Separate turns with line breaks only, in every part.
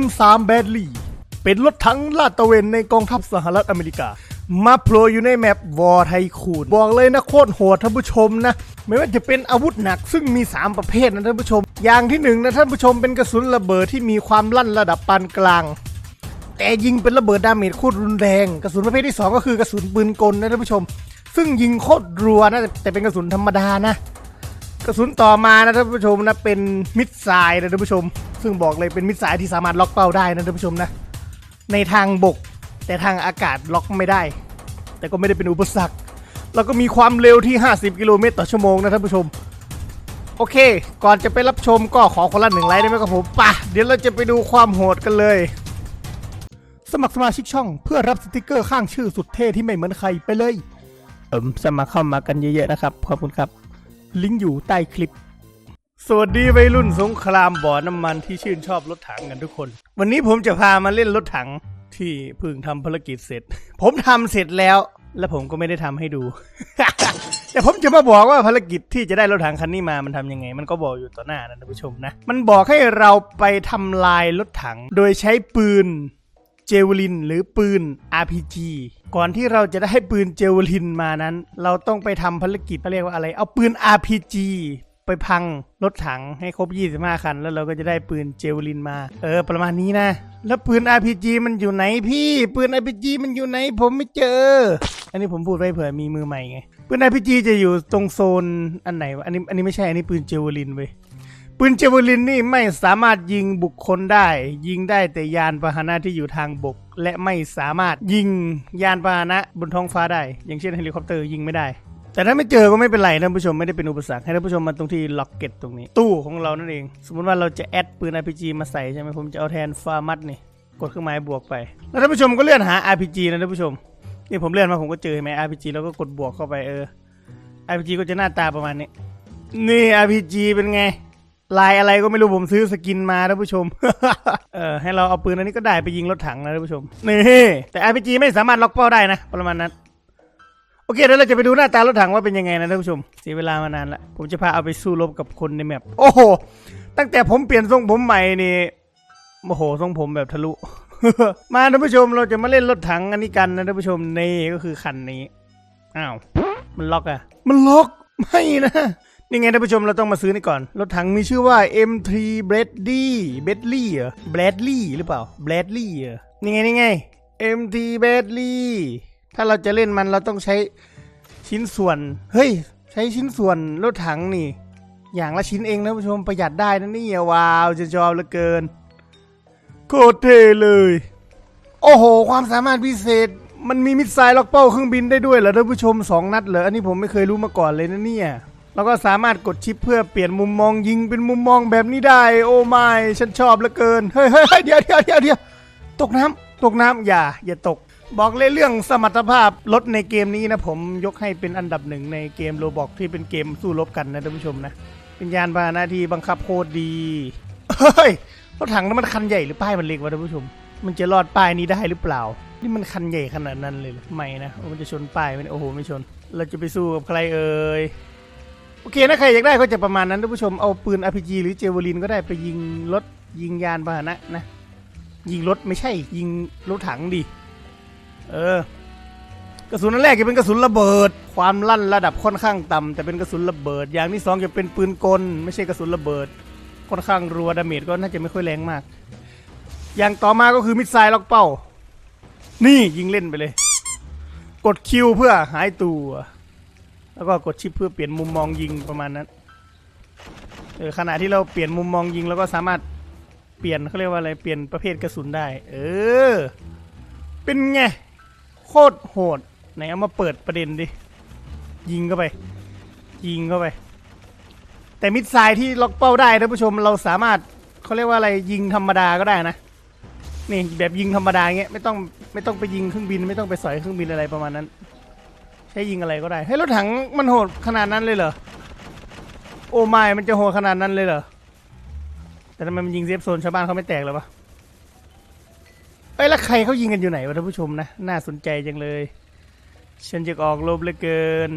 M3 Bradley เป็นรถถังลาดตระเวนในกองทัพสหรัฐอเมริกา มาโผล่อยู่ในแมปวอร์ไทคูนบอกเลยนะโคตรโหดท่านผู้ชมนะ ไม่ว่าจะเป็นอาวุธหนักซึ่งมี 3 ประเภทนะท่านผู้ชม อย่างที่หนึ่งนะท่านผู้ชมเป็นกระสุนระเบิดที่มีความลั่นระดับปานกลาง แต่ยิงเป็นระเบิดดาเมจโคตรรุนแรง กระสุนประเภทที่ 2 ก็คือกระสุนปืนกลนะท่านผู้ชม ซึ่งยิงโคตรรัวนะแต่เป็นกระสุนธรรมดานะ กระสุนต่อมานะท่านผู้ชมนะเป็นมิดไซล์นะท่านผู้ชม ซึ่งบอกเลยเป็นมิดไซล์ที่สามารถล็อกเป้าได้นะท่านผู้ชมนะในทางบก แต่ทางอากาศล็อกไม่ได้ แต่ก็ไม่ได้เป็นอุปสรรคแล้วก็มีความเร็วที่ 50 กิโลเมตรต่อชั่วโมงนะท่านผู้ชม โอเค ก่อนจะไปรับชมก็ขอคนละหนึ่งไลค์ได้ไหมครับผมป่ะเดี๋ยวเราจะไปดูความโหดกันเลย สมัครสมาชิกช่อง เพื่อรับสติกเกอร์ข้างชื่อสุดเท่ที่ไม่เหมือนใครไปเลย เอิมสมัครเข้ามากันเยอะๆนะครับขอบคุณครับ ลิงก์อยู่ใต้คลิป สวัสดีวัยรุ่นสงครามบ่อน้ำมันที่ชื่นชอบรถถังกันทุกคน วันนี้ผมจะพามาเล่นรถถังที่เพิ่งทำภารกิจเสร็จ ผมทำเสร็จแล้ว และผมก็ไม่ได้ทำให้ดู แต่ผมจะมาบอกว่าภารกิจที่จะได้รถถังคันนี้มามันทำยังไง มันก็บอกอยู่ต่อหน้านะท่านผู้ชมนะ มันบอกให้เราไปทำลายรถถัง โดยใช้ปืน เจวลิน หรือปืน RPG ก่อนที่เราจะได้ปืนเจวลินมานั้น เราต้องไปทำภารกิจเขาเรียกว่าอะไร เอาปืน RPG ไปพังรถถังให้ครบ 25 คัน แล้วเราก็จะได้ปืนเจวลินมา เออ ประมาณนี้นะ แล้วปืน RPG มันอยู่ไหนพี่ ปืน RPG มันอยู่ไหนผมไม่เจอ อันนี้ผมพูดไว้เผื่อมีมือใหม่ไง ปืน RPG จะอยู่ตรงโซนอันไหนวะ อันนี้อันนี้ไม่ใช่ อันนี้ปืนเจวลินเว้ย ปืนเจเวลินนี่ไม่สามารถยิงบุคคลได้ ยิงได้แต่ยานพาหนะที่อยู่ทางบก และไม่สามารถยิงยานพาหนะบนท้องฟ้าได้ อย่างเช่นเฮลิคอปเตอร์ยิงไม่ได้ แต่ถ้าไม่เจอก็ไม่เป็นไรท่านผู้ชมไม่ได้เป็นอุปสรรคให้ท่านผู้ชมมาตรงที่ล็อกเก็ตตรงนี้ ตู้ของเรานั่นเอง สมมติว่าเราจะแอดปืน RPG มาใส่ใช่ไหมผมจะเอาแทนฟาร์มัดนี่กดเครื่องหมายบวกไป แล้วท่านผู้ชมก็เลื่อนหา RPG นะท่านผู้ชมนี่ผมเลื่อนมาผมก็เจอเห็นไหม RPG แล้วก็กดบวกเข้าไปเออ RPG ก็จะหน้าตาประมาณนี้ นี่ RPG เป็นไง ลายอะไรก็ไม่รู้ผมซื้อสกินมาท่านผู้ชม เออให้เราเอาปืนอันนี้ก็ได้ไปยิงรถถังนะท่านผู้ชม นี่แต่ RPG ไม่สามารถล็อกเป้าได้นะ ประมาณนั้น โอเคเดี๋ยวเราจะไปดูหน้าตารถถังว่าเป็นยังไงนะท่านผู้ชม เสียเวลามานานละ ผมจะพาเอาไปสู้รบกับคนในแมป โอ้โห ตั้งแต่ผมเปลี่ยนทรงผมใหม่นี่ โอ้โหทรงผมแบบทะลุ มาท่านผู้ชมเราจะมาเล่นรถถังอันนี้กันนะท่านผู้ชม นี่ก็คือคันนี้ อ้าว มันล็อกอะมันล็อก ไม่นะ นี่ไงท่านผู้ชมเราต้องมาซื้อนี่ก่อน รถถังมีชื่อว่า M3 Bradley Bradley เหรอ Bradley หรือเปล่า Bradley เหรอนี่ไงนี่ไง M3 Bradley ถ้าเราจะเล่นมันเราต้องใช้ชิ้นส่วน เฮ้ย ใช้ชิ้นส่วนรถถังนี่ อย่างละชิ้นเองนะท่านผู้ชมประหยัดได้นะนี่ว้าวจะชอบเหลือเกิน โคตรเท่เลย โอ้โห ความสามารถพิเศษ มันมีมิสไซล์ล็อกเป้าเครื่องบินได้ด้วยเหรอท่านผู้ชม2นัดเหรออันนี้ผมไม่เคยรู้มาก่อนเลยนะเนี่ย แล้วก็สามารถกดชิปเพื่อเปลี่ยนมุมมองยิงเป็นมุมมองแบบนี้ได้ โอ้ไม่ฉันชอบเหลือเกิน เฮ้ยเฮ้ยเดี๋ยวเดี๋ยวเดี๋ยวเดี๋ยวตกน้ำตกน้ำอย่า อย่าตก บอกเลยเรื่องสมรรถภาพรถในเกมนี้นะผมยกให้เป็นอันดับหนึ่งในเกมโรบอกที่เป็นเกมสู้รบกันนะท่านผู้ชมนะ เป็นยานพาหนะที่บังคับโคตรดีเฮ้ยรถถังนั้นมันคันใหญ่หรือป้ายมันเล็กวะท่านผู้ชม มันจะรอดป้ายนี้ได้หรือเปล่า นี่มันคันใหญ่ขนาดนั้นเลยไม่นะโอ้มันจะชนป้ายไหมเนี่ยโอ้โหไม่ชน เราจะไปสู้กับใครเอ่ย โอเคนะใครอยากได้ก็จะประมาณนั้นท่านผู้ชมเอาปืน RPG หรือเจวลินก็ได้ไปยิงรถยิงยานพาหนะนะ ยิงรถไม่ใช่ ยิงรถถังดิเออกระสุนอันแรกจะเป็นกระสุนระเบิด ความลั่นระดับค่อนข้างต่ำแต่เป็นกระสุนระเบิด อย่างที่สองจะเป็นปืนกล ไม่ใช่กระสุนระเบิด ค่อนข้างรัวดาเมจก็น่าจะไม่ค่อยแรงมาก อย่างต่อมาก็คือมิสไซล์ล็อกเป้า นี่ยิงเล่นไปเลย กดคิวเพื่อหายตัว แล้วก็กดชิปเพื่อเปลี่ยนมุมมองยิงประมาณนั้นเออขณะที่เราเปลี่ยนมุมมองยิงเราก็สามารถเปลี่ยนเขาเรียกว่าอะไรเปลี่ยนประเภทกระสุนได้ เออ เป็นไง โคตรโหดไหนเอามาเปิดประเด็นดิ ยิงเข้าไป ยิงเข้าไป แต่มิดไซที่ล็อกเป้าได้ท่านผู้ชมเราสามารถเขาเรียกว่าอะไรยิงธรรมดาก็ได้นะนี่แบบยิงธรรมดาเงี้ยไม่ต้องไม่ต้องไปยิงเครื่องบินไม่ต้องไปสอยเครื่องบินอะไรประมาณนั้น ใช้ยิงอะไรก็ได้ให้รถถังมันโหดขนาดนั้นเลยเหรอโอ้ไม่มันจะโหดขนาดนั้นเลยเหรอแต่ทำไมมันยิงเซฟโซนชาวบ้านเขาไม่แตกเลยวะเอ้ยแล้วใครเขายิงกันอยู่ไหนวะท่านผู้ชมนะน่าสนใจจังเลยฉันจะออกลบเหลือเกิน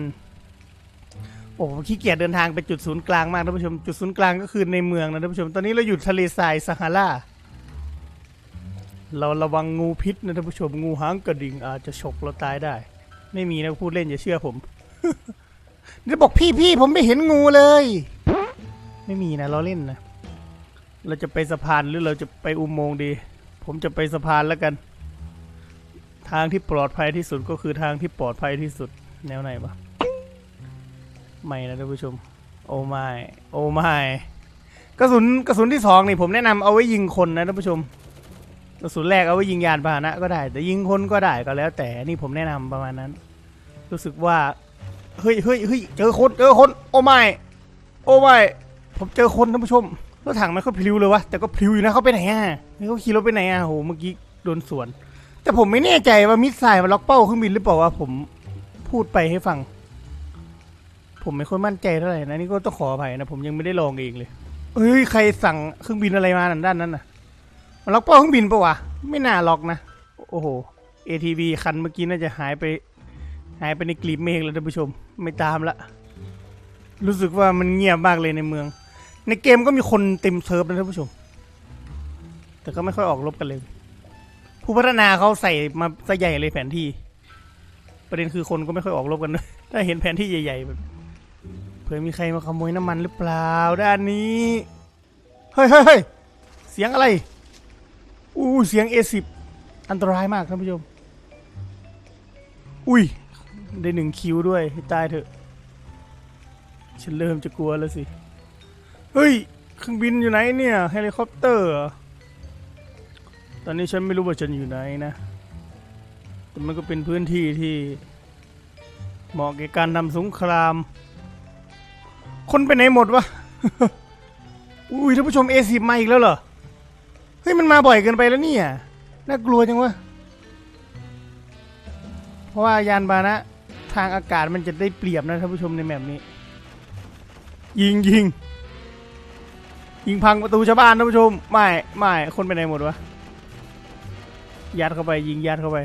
โอ้ขี้เกียจเดินทางไปจุดศูนย์กลางมากท่านผู้ชมจุดศูนย์กลางก็คือในเมืองนะท่านผู้ชมตอนนี้เราอยู่ทะเลทรายซาฮาราเราระวังงูพิษนะท่านผู้ชมงูหางกระดิ่งอาจจะฉกเราตายได้ ไม่มีนะพูดเล่นอย่าเชื่อผมเดี๋ยวบอกพี่พี่ผมไม่เห็นงูเลย ไม่มีนะเราเล่นนะเราจะไปสะพานหรือเราจะไปอุโมงค์ดี ผมจะไปสะพานแล้วกัน ทางที่ปลอดภัยที่สุดก็คือทางที่ปลอดภัยที่สุดแนวไหนวะไม่นะท่านผู้ชม โอ้ไม่โอ้ไม่กระสุนกระสุนที่สองนี่ผมแนะนำเอาไว้ยิงคนนะท่านผู้ชม กระสุนแรกเอาไว้ยิงยานพาหนะก็ได้ แต่ยิงคนก็ได้ก็แล้ว แต่นี่ผมแนะนำประมาณนั้น รู้สึกว่า เฮ้ยเฮ้ยเฮ้ยเจอคนเจอคน โอ้ไม่ โอ้ไม่ผมเจอคนท่านผู้ชมรถถังไม่ค่อยพลิ้วเลยวะแต่ก็พลิ้วอยู่นะเขาไปไหนอะเขาขี่รถไปไหนอะโหเมื่อกี้โดนสวน แต่ผมไม่แน่ใจว่ามิสไซล์มันล็อกเป้าเครื่องบินหรือเปล่าว่าผมพูดไปให้ฟัง ผมไม่ค่อยมั่นใจเท่าไหร่นะนี่ก็ต้องขออภัยนะผมยังไม่ได้ลองเองเลยเฮ้ยใครสั่งเครื่องบินอะไรมาด้านนั้นน่ะ มันล็อกเป้าเครื่องบินปะวะ ไม่น่าล็อกนะ โอ้โห ATV คันเมื่อกี้น่าจะหายไป หายไปในกลีบเมฆแล้วท่านผู้ชม ไม่ตามละ รู้สึกว่ามันเงียบมากเลยในเมือง ในเกมก็มีคนเต็มเซิร์ฟนะท่านผู้ชม แต่ก็ไม่ค่อยออกรบกันเลย ผู้พัฒนาเขาใส่มาซะใหญ่เลยแผนที่ ประเด็นคือคนก็ไม่ค่อยออกรบกันด้วยถ้าเห็นแผนที่ใหญ่ๆแบบเผื่อมีใครมาขโมยน้ำมันหรือเปล่าด้านนี้ เฮ้ยเฮ้ยเฮ้ยเสียงอะไร อู้เสียง A10 อันตรายมากท่านผู้ชม อุ้ย ได้หนึ่งคิวด้วยให้ตายเถอะ ฉันเริ่มจะกลัวแล้วสิ เฮ้ย เครื่องบินอยู่ไหนเนี่ยเฮลิคอปเตอร์ ตอนนี้ฉันไม่รู้ว่าฉันอยู่ไหนนะ แต่มันก็เป็นพื้นที่ที่เหมาะแก่การทำสงคราม คนไปไหนหมดวะ อุ้ยท่านผู้ชม A10 มาอีกแล้วเหรอ เฮ้ยมันมาบ่อยเกินไปแล้วเนี่ยน่ากลัวจังวะเพราะว่ายานบานะทางอากาศมันจะได้เปรียบนะท่านผู้ชมในแมปนี้ ยิงยิงยิงพังประตูชาวบ้านท่านผู้ชมไม่ไม่คนไปไหนหมดวะยัดเข้าไปยิงยัดเข้าไป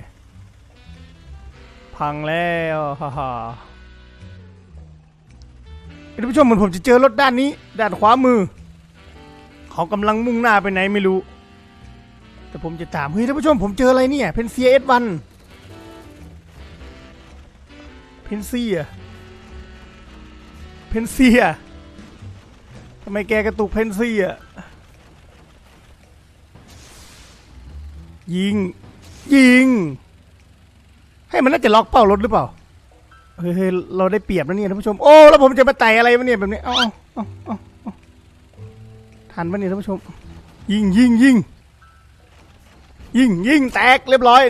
พังแล้วฮ่าฮ่าท่านผู้ชมเหมือนผมจะเจอรถด้านนี้ด้านขวามือ เขากำลังมุ่งหน้าไปไหนไม่รู้ แต่ผมจะถามเฮ้ยท่านผู้ชมผมเจออะไรเนี่ย เพนเซียเอสวันเพนเซียเพนเซียทำไมแกกระตุกเพนเซียยิง ยิง ให้มันน่าจะล็อกเป้ารถหรือเปล่า เฮ้ยเราได้เปรียบแล้วเนี่ยท่านผู้ชม โอ้ แล้วผมจะมาไต่อะไรวะเนี่ยแบบนี้เอาเอาเอาเอาเอาทันปะเนี่ยท่านผู้ชม ยิงยิงยิง ยิงยิงแตกเรียบร้อย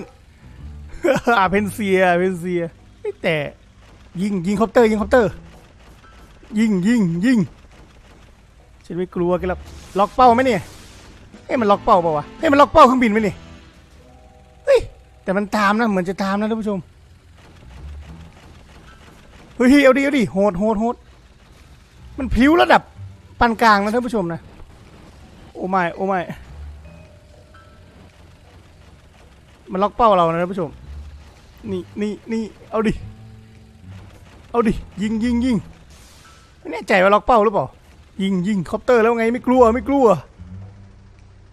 เพนเซียเพนเซียไม่แต่ยิงยิงคอปเตอร์ยิงคอปเตอร์ ยิงยิงยิงฉันไม่กลัวกันแล้วล็อกเป้าไหมเนี่ยเฮ้ยมันล็อกเป้าเปล่าวะเฮ้ยมันล็อกเป้าเครื่องบินไหมเนี่ยเฮ้ยแต่มันตามนะเหมือนจะตามนะท่านผู้ชมเฮ้ยเอาดิเอาดิโหดโหดโหดมันพลิ้วระดับปานกลางนะท่านผู้ชมนะ โอ้ไม่โอ้ไม่ มันล็อกเป้าเรานะท่านผู้ชม นี่นี่นี่เอาดิ เอาดิ ยิงยิงยิงไม่แน่ใจว่าล็อกเป้าหรือเปล่า ยิงยิงคอปเตอร์แล้วไงไม่กลัวไม่กลัว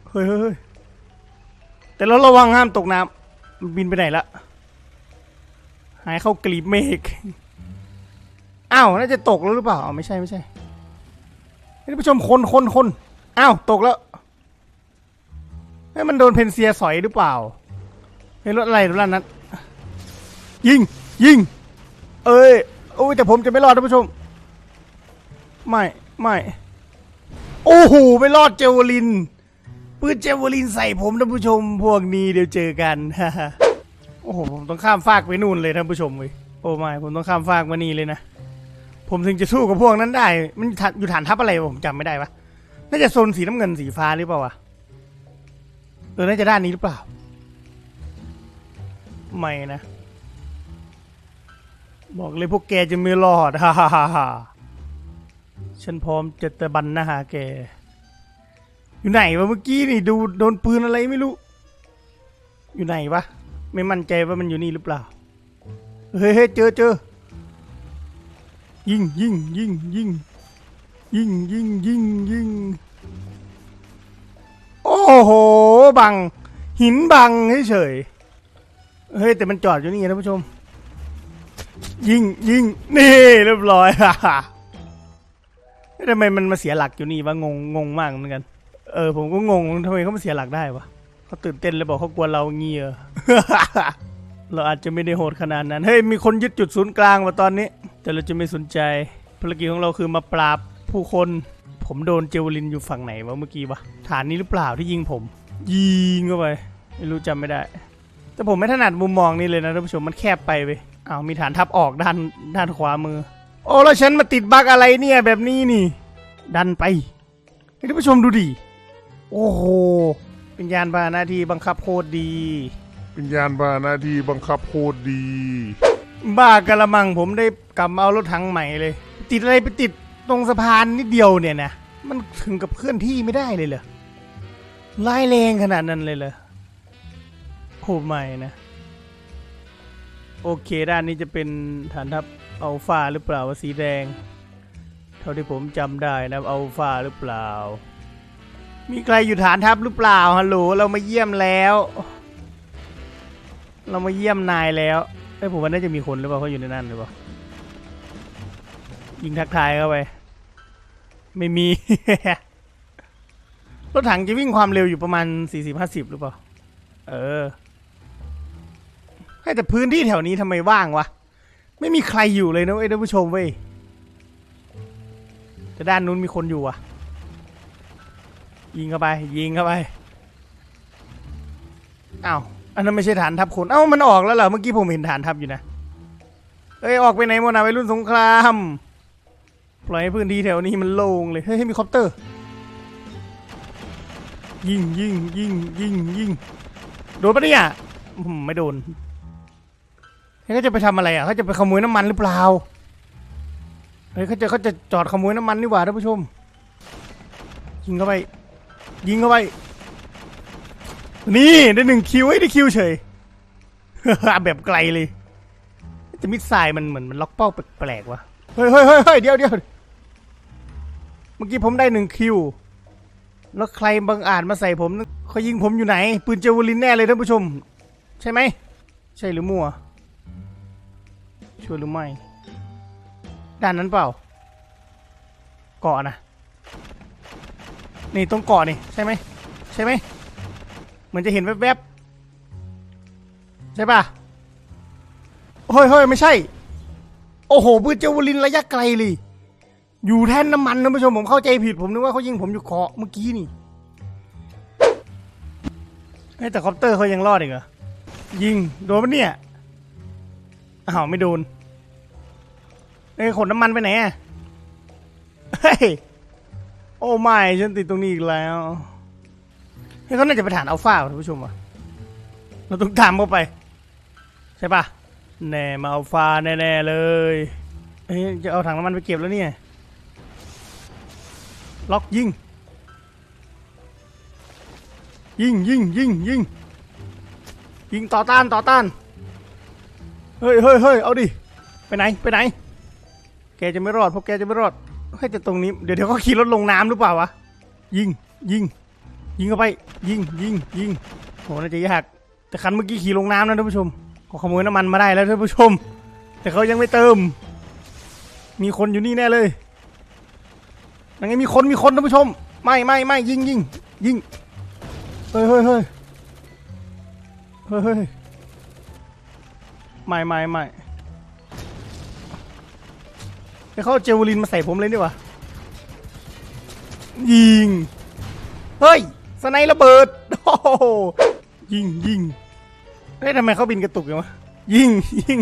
เฮ้ยเฮ้ยแต่เราระวังห้ามตกน้ำมันบินไปไหนละ หายเข้ากลีบเมฆ อ้าวน่าจะตกแล้วหรือเปล่า ไม่ใช่ไม่ใช่ท่านผู้ชมคนคนคนอ้าวตกแล้วเฮ้ยมันโดนเพนเซียสอยหรือเปล่า ฮ้ยรถอะไรรถนั้นยิงยิง เอ้ยโอ้ยแต่ผมจะไม่รอดท่านผู้ชม ไม่ไม่โอ้โหไม่รอดเจวลินปืนเจวลินใส่ผมท่านผู้ชม พวกนี้เดี๋ยวเจอกันโอ้โหผมต้องข้ามฟากไปนู่นเลยท่านผู้ชมเว้ยโอ้ไม่ผมต้องข้ามฟากมานี่เลยนะผมถึงจะสู้กับพวกนั้นได้ มันอยู่ฐานทัพอะไรผมจำไม่ได้ปะน่าจะโซนสีน้ำเงินสีฟ้าหรือเปล่าวะเออน่าจะด้านนี้หรือเปล่า ไม่นะ บอกเลยพวกแกจะไม่รอดฮ่าฮ่าฮ่าฮ่าฉันพร้อมจะตะบันน้าหาแก อยู่ไหนวะเมื่อกี้นี่ดูโดนปืนอะไรไม่รู้ อยู่ไหนวะ ไม่มั่นใจว่ามันอยู่นี่หรือเปล่า เฮ้ยเฮ้ยเจอเจอยิงยิงยิงยิงยิงยิงยิงยิงโอ้โห บัง หินบังเฉยๆ เฮ้ย แต่มันจอดอยู่นี่นะท่านผู้ชม ยิงยิงนี่เรียบร้อยฮ้ยทำไมมันมาเสียหลักอยู่นี่วะงงงงมากเหมือนกัน เออผมก็งงทำไมเขามาเสียหลักได้วะเขาตื่นเต้นเลยบอกเขากลัวเราเงียเราอาจจะไม่ได้โหดขนาดนั้น เฮ้ย มีคนยึดจุดศูนย์กลางมาตอนนี้ แต่เราจะไม่สนใจ ภารกิจของเราคือมาปราบผู้คน ผมโดนเจวลินอยู่ฝั่งไหนวะเมื่อกี้วะ ฐานนี้หรือเปล่าที่ยิงผม ยิงเข้าไป ไม่รู้จำไม่ได้ แต่ผมไม่ถนัดมุมมองนี้เลยนะท่านผู้ชมมันแคบไปเว้ยอ้าวมีฐานทัพออกด้านด้านขวามือ โอ้แล้วฉันมาติดบั๊กอะไรเนี่ยแบบนี้นี่ ดันไปให้ท่านผู้ชมดูดิโอ้โหเป็นยานพาหนะที่บังคับโคตรดี
เป็นยานพาหนะที่บังคับโคตรดี
บ้ากระมังผมได้กลับมาเอารถถังใหม่เลย ติดอะไรไปติดตรงสะพานนิดเดียวเนี่ยนะมันถึงกับเคลื่อนที่ไม่ได้เลยเหรอร้ายแรงขนาดนั้นเลยเหรอ โคไม่นะ โอเคด้านนี้จะเป็นฐานทัพอัลฟาหรือเปล่าวะสีแดง เท่าที่ผมจำได้นะอัลฟาหรือเปล่า มีใครอยู่ฐานทัพหรือเปล่าฮัลโหลเรามาเยี่ยมแล้ว เรามาเยี่ยมนายแล้วเอ้ผมว่าน่าจะมีคนหรือเปล่าเขาอยู่ในนั้นหรือเปล่ายิงทักทายเข้าไป ไม่มีรถถังจะวิ่งความเร็วอยู่ประมาณ 40-50 หรือเปล่า เออ ให้แต่พื้นที่แถวนี้ทำไมว่างวะ ไม่มีใครอยู่เลยนะเว้ยท่านผู้ชมเว้ยแต่ด้านนู้นมีคนอยู่อะ ยิงเข้าไป ยิงเข้าไปอ้าวอันนั้นไม่ใช่ฐานทัพคนเอ้ามันออกแล้วเหรอเมื่อกี้ผมเห็นฐานทัพอยู่นะเอ้ยออกไปไหนหมดนะวัยรุ่นสงครามปล่อยให้พื้นที่แถวนี้มันโล่งเลยเฮ้ยมีคอปเตอร์ ยิงยิงยิงยิงยิงโดนปะเนี่ยไม่โดน เฮ้ยเขาจะไปทำอะไรอะเขาจะไปขโมยน้ำมันหรือเปล่าเฮ้ยเขาจะเขาจะจอดขโมยน้ำมันนี่หว่าท่านผู้ชม ยิงเข้าไป ยิงเข้าไป นี่ได้หนึ่งคิวไอ้ได้คิวเฉยแบบไกลเลยจะมิดไซล์มันเหมือนมันล็อกเป้าแปลกๆวะเฮ้ยเฮ้ยเฮ้ยเฮ้ยเดี๋ยวเดี๋ยวเมื่อกี้ผมได้หนึ่งคิว แล้วใครบังอาจมาใส่ผมเขายิงผมอยู่ไหน ปืนเจวลินแน่เลยท่านผู้ชม ใช่ไหม ใช่หรือมั่ว ชัวร์หรือไม่ ด้านนั้นเปล่า เกาะนะ นี่ตรงเกาะนี่ใช่ไหมใช่ไหมเหมือนจะเห็นแวบๆ ใช่ป่ะเฮ้ยเฮ้ยไม่ใช่ โอ้โหปืนเจวลินระยะไกลเลย อยู่แท่นน้ำมันท่านผู้ชมผมเข้าใจผิดผมนึกว่าเขายิงผมอยู่เกาะเมื่อกี้นี่แต่คอปเตอร์เขายังรอดอีกเหรอยิงโดนปะเนี่ยอ้าวไม่โดน เอ้ยขนน้ำมันไปไหนอะเฮ้ย โอ้ไม่ ฉันติดตรงนี้อีกแล้วเฮ้ยเขาน่าจะไปฐานอัลฟาท่านผู้ชมอะเราต้องตามเข้าไป ใช่ปะแน่มาอัลฟาแน่ๆเลยเฮ้ยจะเอาถังน้ำมันไปเก็บแล้วเนี่ย ล็อกยิง ยิงยิงยิงยิงยิงต่อต้านต่อต้าน เฮ้ยเฮ้ยเฮ้ยเอาดิ ไปไหน ไปไหน แกจะไม่รอดพวกแกจะไม่รอดเฮ้ยแต่ตรงนี้เดี๋ยวเดี๋ยวเขาขี่รถลงน้ำหรือเปล่าวะยิงยิงยิงเข้าไปยิงยิงยิงโหน่าจะยากแต่คันเมื่อกี้ขี่ลงน้ำนะท่านผู้ชมเขาขโมยน้ำมันมาได้แล้วท่านผู้ชม แต่เขายังไม่เติม มีคนอยู่นี่แน่เลยยังไงมีคนมีคนท่านผู้ชม ไม่ไม่ไม่ยิงยิงยิงเฮ้ยเฮ้ยเฮ้ยเฮ้ยเฮ้ยไม่ไม่ไม่ ไปเขาเอาเจลลินมาใส่ผมเลยนี่หวะยิง เฮ้ย สไนระเบิด โอ้โหยิงยิงเฮ้ยทำไมเขาบินกระตุกอย่างวะ ยิงยิง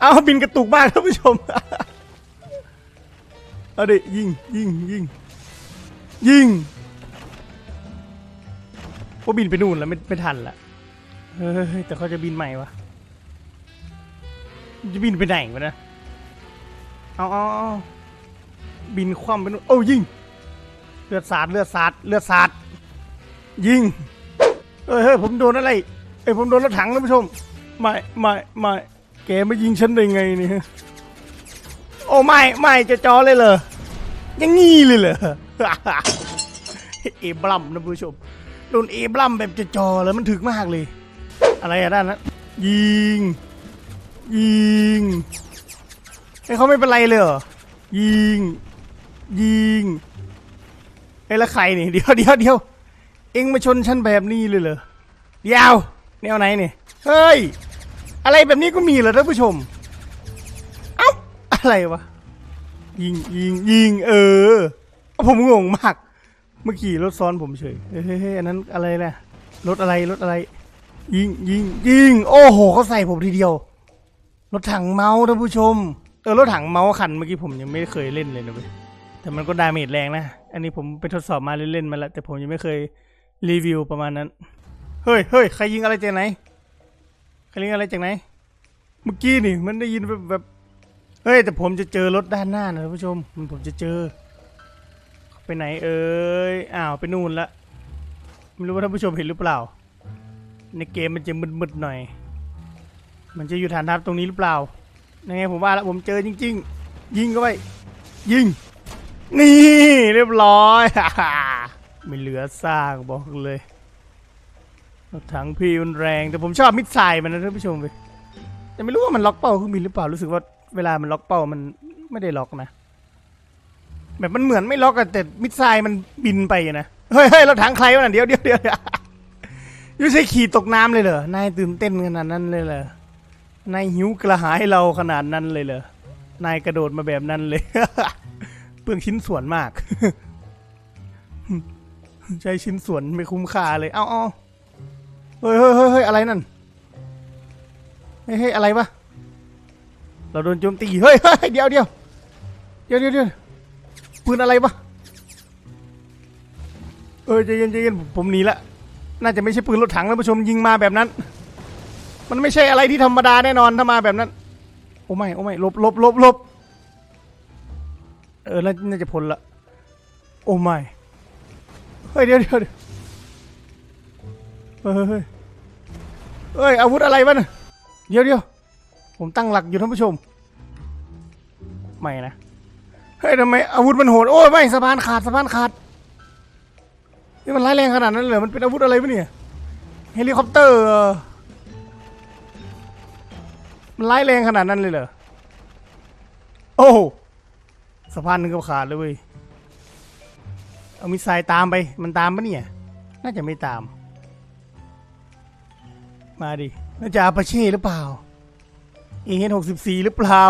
เอาบินกระตุกมากท่านผู้ชม เอาดิยิงยิงยิงยิงว่าบินไปนู่นแล้วไม่ไม่ทันละเฮ้ยแต่เขาจะบินใหม่วะจะบินไปไหนวะนะ เอาเอาเอาบินคว่ำไปนู่นโอ้ยิง เลือดสาดเลือดสาดเลือดสาดยิงเฮ้ยเฮ้ยผมโดนอะไรเอ้ยผมโดนรถถังท่านผู้ชมไม่ไม่ไม่แกไมายิงฉันได้ไงเนี่ยโอ้ไม่ไม่จะจอเลยเหรอยังงี้เลยเหรอเอบลัมนะผู้ชมโดนเอบลัมแบบจะจอๆแล้วมันถึกมากเลย อะไรอะด้านนั้นยิง ยิง ไอ้ยเขาไม่เป็นไรเลยเหรอ ยิง ยิงไอ้ยแล้วใครนี่ เดี๋ยวเดี๋ยวเดี๋ยวเอ็งมาชนฉันแบบนี้เลยเหรอ เดี๋ยวแนวไหนเนี่ย เฮ้ย อะไรแบบนี้ก็มีเหรอท่านผู้ชม เอ้า อะไรวะ ยิงยิงยิงเออ ผมงงมาก เมื่อกี้รถซ้อนผมเฉย เฮ้ยเฮ้ยเฮ้ยอันนั้นอะไรนะรถอะไรรถอะไร ยิงยิงยิง โอ้โหเขาใส่ผมทีเดียว รถถังเมาส์ท่านผู้ชม เออรถถังเมาส์คันเมื่อกี้ผมยังไม่เคยเล่นเลยนะเว้ยแต่มันก็ดาเมจแรงนะ อันนี้ผมไปทดสอบมาเล่นๆมาแล้วแต่ผมยังไม่เคยรีวิวประมาณนั้น เฮ้ยเฮ้ยใครยิงอะไรจากไหน ใครยิงอะไรจากไหน เมื่อกี้นี่มันได้ยินแบบแบบเฮ้ยแต่ผมจะเจอรถด้านหน้านะท่านผู้ชมมันผมจะเจอ ไปไหนเอ่ยอ้าวไปนู่นละไม่รู้ว่าท่านผู้ชมเห็นหรือเปล่า ในเกมมันจะมึนๆหน่อย มันจะอยู่ฐานทัพตรงนี้หรือเปล่า ยังไงผมว่าแล้วผมเจอจริง ๆ ยิงเข้าไป ยิง นี่เรียบร้อย ไม่เหลือซากบอกเลยรถถังพี่มันแรง แต่ผมชอบมิดไซล์มันนะท่านผู้ชมเว้ยแต่ไม่รู้ว่ามันล็อกเป้าเครื่องบินหรือเปล่ารู้สึกว่าเวลามันล็อกเป้ามันไม่ได้ล็อกนะแบบมันเหมือนไม่ล็อกอะแต่มิดไซล์มันบินไปนะเฮ้ยเฮ้ยรถถังใครวะน่ะเดี๋ยวเดี๋ยวเดี๋ยวยวยูใช่ขี่ตกน้ำเลยเหรอนายตื่นเต้นขนาดนั้นเลยเหรอ นายหิวกระหายเราขนาดนั้นเลยเหรอ นายกระโดดมาแบบนั้นเลย เปลืองชิ้นส่วนมาก ใช้ชิ้นส่วนไม่คุ้มค่าเลย เอาเอาเฮ้ยเฮ้ยเฮ้ยเฮ้ยอะไรนั่นเฮ้ยเฮ้ยอะไรวะ เราโดนโจมตี เฮ้ยเฮ้ยเดี๋ยวเดี๋ยวเดี๋ยวเดี๋ยวเดี๋ยวปืนอะไรวะ เออใจเย็นใจเย็นผมผมหนีละ น่าจะไม่ใช่ปืนรถถังแล้วผู้ชมยิงมาแบบนั้น มันไม่ใช่อะไรที่ธรรมดาแน่นอนถ้ามาแบบนั้น โอ้ไม่โอ้ไม่ลบลบลบลบเออแล้วน่าจะพ้นละ โอ้ไม่เฮ้ยเดี๋ยวเดี๋ยวเฮ้ยเฮ้ยเฮ้ยอาวุธอะไรวะเนี่ยเดี๋ยวเดี๋ยวผมตั้งหลักอยู่ท่านผู้ชม ไม่นะ เฮ้ยทำไมอาวุธมันโหด โอ้ยไม่สะพานขาดสะพานขาด นี่มันร้ายแรงขนาดนั้นเลยมันเป็นอาวุธอะไรวะเนี่ย เฮลิคอปเตอร์ มันร้ายแรงขนาดนั้นเลยเหรอ โอ้สะพานหนึงก็ขาดเลยเว้ย เอามิสไซล์ตามไป มันตามปะเนี่ย น่าจะไม่ตาม มาดิ น่าจะอาปาเช่หรือเปล่า เอเฮนหกสิบสี่หรือเปล่า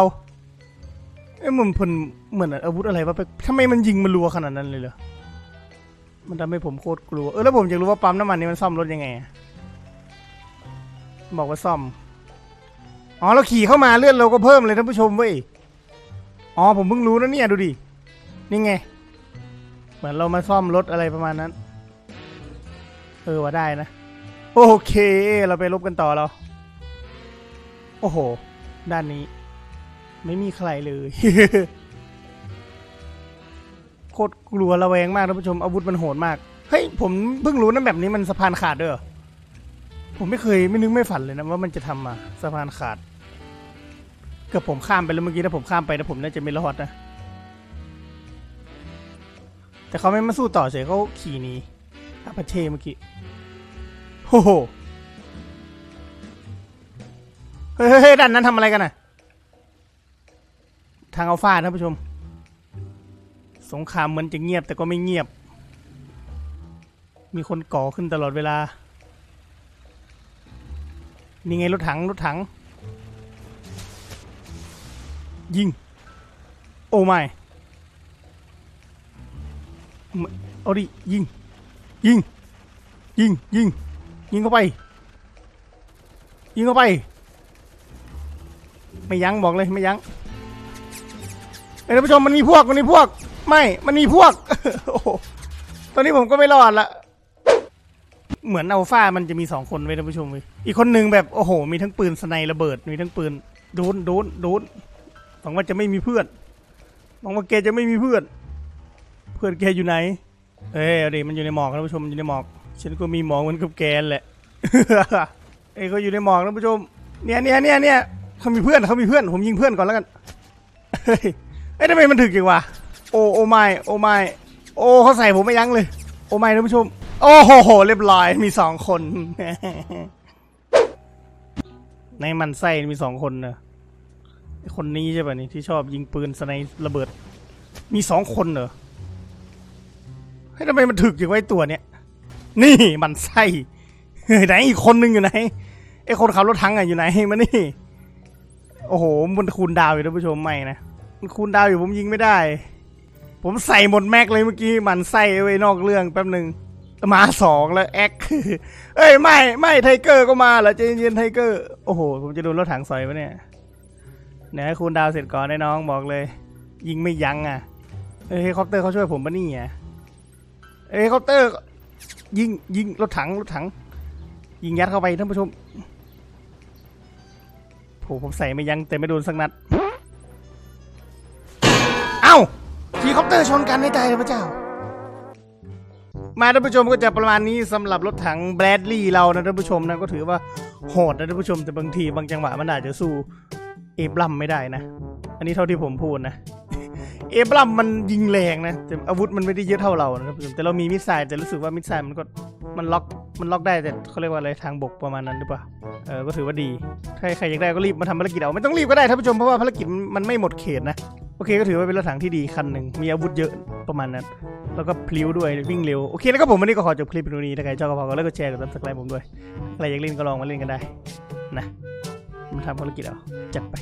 เอ้มันพนเหมือนอาวุธอะไรวะไปทำไมมันยิงมันรัวขนาดนั้นเลยเหรอ มันทำให้ผมโคตรกลัว เออแล้วผมอยากรู้ว่าปั๊มน้ำมันนี่มันซ่อมรถยังไง บอกว่าซ่อม อ๋อเราขี่เข้ามาเลื่อนเราก็เพิ่มเลยท่านผู้ชมเว้ยอ๋อผมเพิ่งรู้นะเนี่ยดูดินี่ไง เหมือนเรามาซ่อมรถอะไรประมาณนั้น เออว่าได้นะ โอเค เราไปลบกันต่อเรา โอ้โห ด้านนี้ ไม่มีใครเลยโคตรกลัวระแวงมากท่านผู้ชมอาวุธมันโหดมาก เฮ้ย ผมเพิ่งรู้นะแบบนี้มันสะพานขาดด้วยเหรอ ผมไม่เคยไม่นึกไม่ฝันเลยนะว่ามันจะทำมาสะพานขาด เกือบผมข้ามไปแล้วเมื่อกี้ถ้าผมข้ามไปนะผมน่าจะไม่รอดนะ แต่เขาไม่มาสู้ต่อเฉยเขาขี่หนีอาปาเช่เมื่อกี้โอ้โหเฮ้ยเฮ้ยเฮ้ยด้านนั้นทำอะไรกันน่ะ ทางอัลฟาท่านผู้ชม สงครามเหมือนจะเงียบแต่ก็ไม่เงียบ มีคนก่อขึ้นตลอดเวลา นี่ไงรถถังรถถัง ยิง โอ้ไม่เอาดิยิง ยิง ยิง ยิง ยิงเข้าไป ยิงเข้าไป ไม่ยั้งบอกเลยไม่ยั้งเอ้ยท่านผู้ชมมันมีพวกมันมีพวก ไม่ มันมีพวก โอ้ตอนนี้ผมก็ไม่รอดละ เหมือนอัลฟามันจะมีสองคนไว้ยท่านผู้ชมเว้ยอีกคนหนึ่งแบบโอ้โห มีทั้งปืนสไนระเบิด มีทั้งปืนโดนโดนโดนหวังว่าจะไม่มีเพื่อนหวังว่าแกจะไม่มีเพื่อน เพื่อนแกอยู่ไหน เอ้ยเอาดิมันอยู่ในหมอกท่านผู้ชมอยู่ในหมอก ฉันก็มีหมอกเหมือนกับแกแหละ เอ้ยเขาอยู่ในหมอกท่านผู้ชม เนี่ยเนี่ยเนี่ยเนี่ยเขามีเพื่อนเขามีเพื่อน ผมยิงเพื่อนก่อนแล้วกัน เฮ้ยเอ้ยทำไมมันถึกจังวะ โอ้โอ้ไม่โอ้ไม่โอ้เขาใส่ผมไม่ยั้งเลย โอ้ไม่ท่านผู้ชม โอ้โห เรียบร้อยมีสองคน ในมันไส้มีสองคนเนอะคนนี้ใช่ป่ะนี่ที่ชอบยิงปืนสไนระเบิด มีสองคนเหรอเฮ้ทำไมมันถึกอย่างไว้ตัวเนี้ยนี่มันไส้ไหนอีกคนนึงอยู่ไหนไอคนขับรถถังอะอยู่ไหนมานี่ โอ้โหมันคูณดาวอยู่ท่านผู้ชมไม่นะมันคูณดาวอยู่ผมยิงไม่ได้ ผมใส่หมดแม็กเลยเมื่อกี้มันไส้ไว้นอกเรื่องแป๊บหนึ่ง มาสองแล้วแอคเอ้ยไม่ไม่ไทเกอร์ก็มาเหรอใจเย็นไทเกอร์โอ้โหผมจะโดนรถถังใสอยวะเนี่ยเนี่ยให้คูณดาวเสร็จก่อนได้น้องบอกเลย ยิงไม่ยั้งอะเอ้ยเฮลิคอปเตอร์เขาช่วยผมปะนี่อะเอ้ยเฮลิคอปเตอร์ ยิงยิงรถถังรถถัง ยิงยัดเข้าไปท่านผู้ชมโหผมใส่ไม่ยั้งแต่ไม่โดนสักนัด เอ้าเฮลิคอปเตอร์ชนกันให้ตายเลยพระเจ้า มาท่านผู้ชมก็จะประมาณนี้สำหรับรถถังแบรดลีย์เรานะท่านผู้ชมนะก็ถือว่าโหดนะท่านผู้ชมแต่บางทีบางจังหวะมันอาจจะสู้เอบลัมไม่ได้นะ อันนี้เท่าที่ผมพูดนะ เอบลัมมันยิงแรงนะแต่อาวุธมันไม่ได้เยอะเท่าเรานะท่านผู้ชมแต่เรามีมิสไซล์แต่รู้สึกว่ามิสไซล์มันก็มันล็อกมันล็อกได้แต่เขาเรียกว่าอะไรทางบกประมาณนั้นหรือเปล่าเออก็ถือว่าดีถ้าใครอยากได้ก็รีบมาทำภารกิจเอาไม่ต้องรีบก็ได้ท่านผู้ชมเพราะว่าภารกิจมันไม่หมดเขตนะ โอเคก็ถือว่าเป็นรถถังที่ดีคันหนึ่งมีอาวุธเยอะประมาณนั้น แล้วก็พลิ้วด้วยวิ่งเร็ว โอเคแล้วก็ผมวันนี้ก็ขอจบคลิปตรงนี้ถ้าใครชอบก็ฝากกดไลค์กดแชร์กดซับสไครต์ผมด้วยใครอยากเล่นก็ลองมาเล่นกันได้นะมาทำภารกิจเอาจัดไป